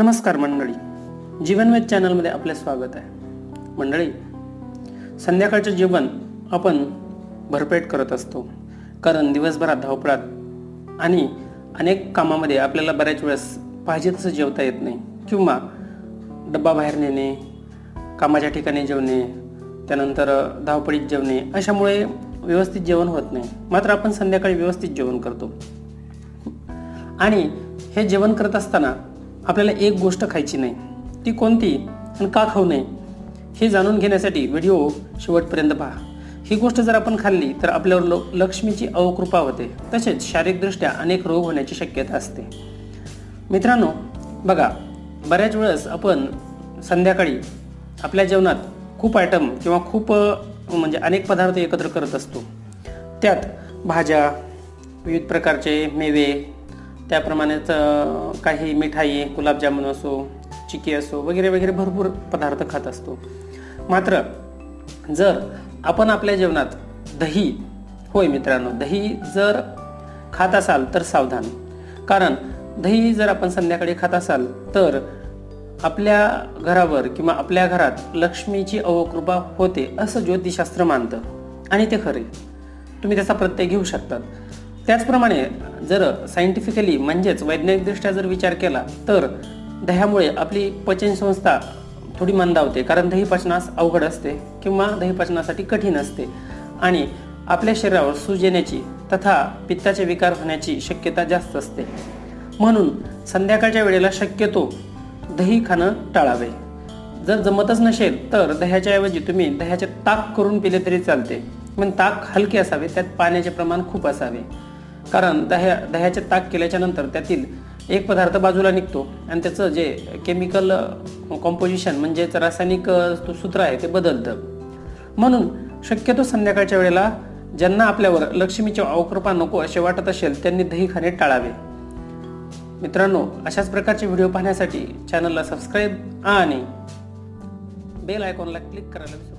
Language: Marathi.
नमस्कार मंडळी. जीवनवेद चॅनलमध्ये आपले स्वागत आहे. मंडळी संध्याकाळचं जेवण आपण भरपेट करत असतो. कारण दिवसभरात धावपळात आणि अनेक कामामध्ये आपल्याला बऱ्याच वेळेस पाहिजे तसं जेवता येत नाही. किंवा डब्बा बाहेर नेणे कामाच्या ठिकाणी जेवणे त्यानंतर धावपळीत जेवणे अशामुळे व्यवस्थित जेवण होत नाही. मात्र आपण संध्याकाळी व्यवस्थित जेवण करतो. आणि हे जेवण करत असताना आपल्याला एक गोष्ट खायची नाही. ती कोणती आणि का खाऊ नये हे जाणून घेण्यासाठी व्हिडिओ शेवटपर्यंत पहा. ही गोष्ट जर आपण खाल्ली तर आपल्यावर लो लक्ष्मीची अवकृपा होते. तसेच शारीरिकदृष्ट्या अनेक रोग होण्याची शक्यता असते. मित्रांनो बघा बऱ्याच वेळेस आपण संध्याकाळी आपल्या जेवणात खूप आयटम किंवा खूप म्हणजे अनेक पदार्थ एकत्र करत असतो. त्यात भाज्या विविध प्रकारचे मेवे त्याप्रमाणेच काही मिठाई गुलाबजामुन असो चिकी असो वगैरे वगैरे भरपूर पदार्थ खात असतो. मात्र जर आपण आपल्या जेवणात दही होय मित्रांनो दही जर खात असाल तर सावधान. कारण दही जर आपण संध्याकाळी खात असाल तर आपल्या घरावर किंवा आपल्या घरात लक्ष्मीची अवकृपा होते असं ज्योतिषशास्त्र मानतं. आणि ते खरे तुम्ही त्याचा प्रत्यय घेऊ शकतात. त्याचप्रमाणे जर सायंटिफिकली म्हणजेच वैज्ञानिकदृष्ट्या जर विचार केला तर दह्यामुळे आपली पचनसंस्था थोडी मंदावते कारण दही पचनास अवघड असते किंवा दही पचनासाठी कठीण असते. आणि आपल्या शरीरावर सूज येण्याची तथा पित्ताचे विकार होण्याची शक्यता जास्त असते. म्हणून संध्याकाळच्या वेळेला शक्यतो दही खाणं टाळावे. जर जमतच नसेल तर दह्याच्या ऐवजी तुम्ही दह्याचे ताक करून पिले तरी चालते. पण ताक हलके असावे त्यात पाण्याचे प्रमाण खूप असावे. कारण दह्या दह्याचे ताक केल्याच्यानंतर त्यातील एक पदार्थ बाजूला निघतो आणि त्याचं जे केमिकल कॉम्पोजिशन म्हणजेच रासायनिक तो सूत्र आहे ते बदलतं. म्हणून शक्यतो संध्याकाळच्या वेळेला ज्यांना आपल्यावर लक्ष्मीची अवकृपा नको असे वाटत असेल त्यांनी दही खाणे टाळावे. मित्रांनो अशाच प्रकारचे व्हिडिओ पाहण्यासाठी चॅनलला सबस्क्राईब आणि बेल आयकॉनला क्लिक करायला विसरू